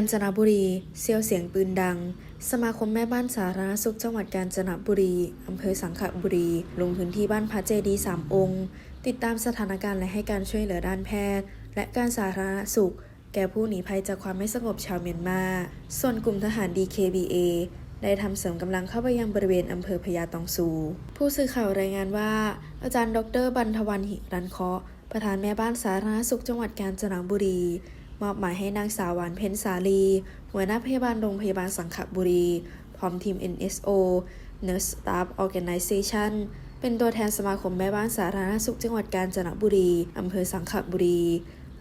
าญจนบุรีเซียวเสียงปืนดัง สมาคมแม่บ้านสาธารณสุขจังหวัดกาญจนบุรี อำเภอสังขบุรี ลงพื้นที่บ้านพระเจดีสามองค์ ติดตามสถานการณ์และให้การช่วยเหลือด้านแพทย์ และการสาธารณสุข แก่ผู้หนีภัยจากความไม่สงบชาวเมียนมา ส่วนกลุ่มทหาร DKBA ได้ทำเสริมกำลังเข้าไปยังบริเวณอำเภอพญาตองซู ผู้สื่อข่าวรายงานว่า อาจารย์ ดร บันทวันหิรันเคาะประธานแม่บ้านสาธารณสุขจังหวัดกาญจนบุรี มอบหมายให้นางสาวหวานเพ็ญสาลี หัวหน้าพยาบาลโรงพยาบาลสังขบุรี พร้อมทีม NSO Nurse Staff Organization เป็นตัวแทนสมาคมแม่บ้านสาธารณสุขจังหวัดกาญจนบุรี อำเภอสังขบุรี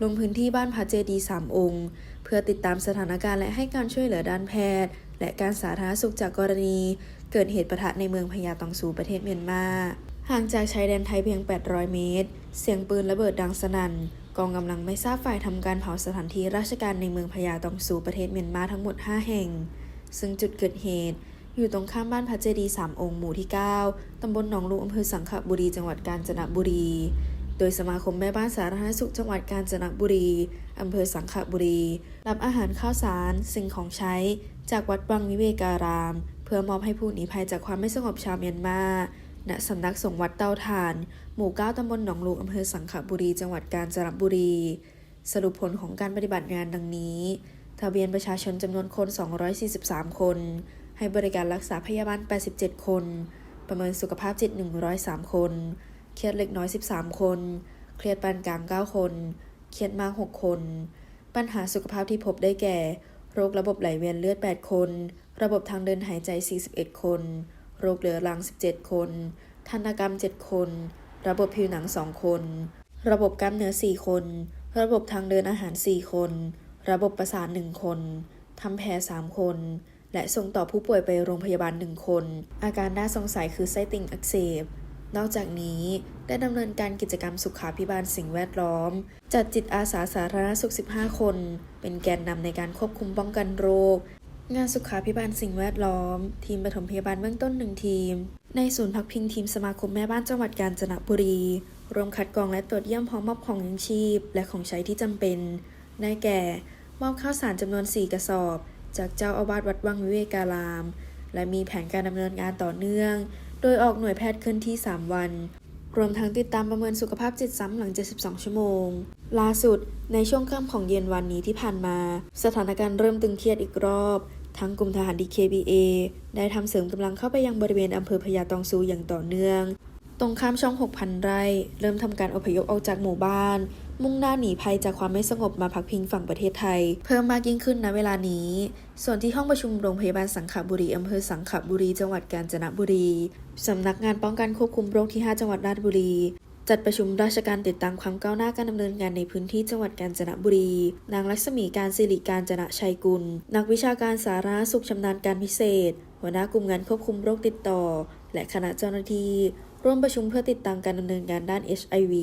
ลงพื้นที่บ้านพระเจดีสามองค์ เพื่อติดตามสถานการณ์และให้การช่วยเหลือด้านแพทย์ และการสาธารณสุขจากกรณี เกิดเหตุประทะในเมืองพญาตองซูประเทศเมียนมา ห่างจากชายแดนไทยเพียง 800 เมตร เสียงปืนระเบิดดังสนั่น กองกำลังไม่ทราบฝ่ายทำการเผาสถานที่ราชการในเมืองพญาตองซูประเทศเมียนมาทั้งหมด 5 แห่ง ซึ่งจุดเกิดเหตุ อยู่ตรงข้ามบ้านพระเจดีย์สามองค์หมู่ที่ 9 ตำบลหนองลูอำเภอสังขบุรีจังหวัดกาญจนบุรี โดยสมาคมแม่บ้านสาธารณสุขจังหวัดกาญจนบุรีอำเภอสังขบุรี รับอาหารข้าวสารสิ่งของใช้ จากวัดวังวิเวการาม เพื่อมอบให้ผู้หนีภัยจากความไม่สงบชาวเมียนมา ณสำนักสงฆ์วัดเตาถ่าน หมู่9ตำบลหนองลูอำเภอสังขบุรี จังหวัดกาญจนบุรี สรุปผลของการปฏิบัติงานดังนี้ ทะเบียนประชาชนจำนวนคน 243 คน ให้บริการรักษาพยาบาล 87 คน ประเมินสุขภาพจิต 103 คน เครียดเล็กน้อย 13 คน เครียดปานกลาง 9 คน เครียดมาก 6 คน ปัญหาสุขภาพที่พบได้แก่ โรคระบบไหลเวียนเลือด 8 คน ระบบทางเดินหายใจ 41 คน โรคเรื้อรัง 17 คน ทันตกรรม 7 คน ระบบผิวหนัง 2 คน ระบบกล้ามเนื้อ 4 คน ระบบทางเดินอาหาร 4 คน ระบบประสาท 1 คนทำแผล 3 คน และส่งต่อผู้ป่วยไปโรงพยาบาล 1 คน อาการน่าสงสัยคือไส้ติ่งอักเสบนอกจากนี้ได้ดำเนินการกิจกรรมสุขาพิบาลสิ่งแวดล้อม จัดจิตอาสาสาธารณสุข 15 คน เป็นแกนนำในการควบคุมป้องกันโรค งานสุขาพิบาลสิ่งแวดล้อม ทีมปฐมพยาบาลเบื้องต้นหนึ่งทีม ในศูนย์พักพิงทีมสมาคมแม่บ้านจังหวัดกาญจนบุรีรวมคัดกรองและตรวจเยี่ยมพร้อมมอบของยังชีพ และของใช้ที่จำเป็น ได้แก่ มอบข้าวสารจำนวน 4 กระสอบ จากเจ้าอาวาสวัดวังวิเวการาม และมีแผนการดำเนินงานต่อเนื่อง โดยออกหน่วยแพทย์เคลื่อนที่ 3 วัน รวมทั้งติดตามประเมินสุขภาพจิตซ้ำหลัง 72 ชั่วโมง ล่าสุด ในช่วงค่ำของเย็นวันนี้ที่ผ่านมา สถานการณ์เริ่มตึงเครียดอีกรอบ ทั้งกลุ่มทหาร DKBA ได้ทำเสริมกำลังเข้าไปยังบริเวณอำเภอพญาตองซูอย่างต่อเนื่อง ตรงข้ามช่อง 6,000 ไร่ เริ่มทำการอพยพออกจากหมู่บ้าน มุ่งหน้าหนีภัยจากความไม่สงบมาพักพิงฝั่งประเทศไทย เพิ่มมากยิ่งขึ้นณเวลานี้ ส่วนที่ห้องประชุมโรงพยาบาลสังขบุรีอำเภอสังขบุรีจังหวัดกาญจนบุรีสำนักงานป้องกันควบคุมโรคที่ 5 จังหวัดราชบุรี จัดประชุมราชการติดตามความก้าวหน้าการดำเนินงานในพื้นที่จังหวัดกาญจนบุรี นางลักษมีการสิริการจนะชัยกุล นักวิชาการสาธารณสุขชำนาญการพิเศษ หัวหน้ากลุ่มงานควบคุมโรคติดต่อ และคณะเจ้าหน้าที่ร่วมประชุมเพื่อติดตามการดำเนินงานด้าน HIV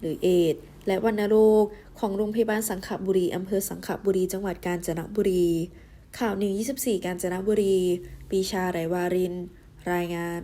หรือเอดส์และวัณโรค ของโรงพยาบาลสังขบุรีอำเภอสังขบุรี จังหวัดกาญจนบุรี ข่าวนิว24 กาญจนบุรี ปีชาไรวาริน รายงาน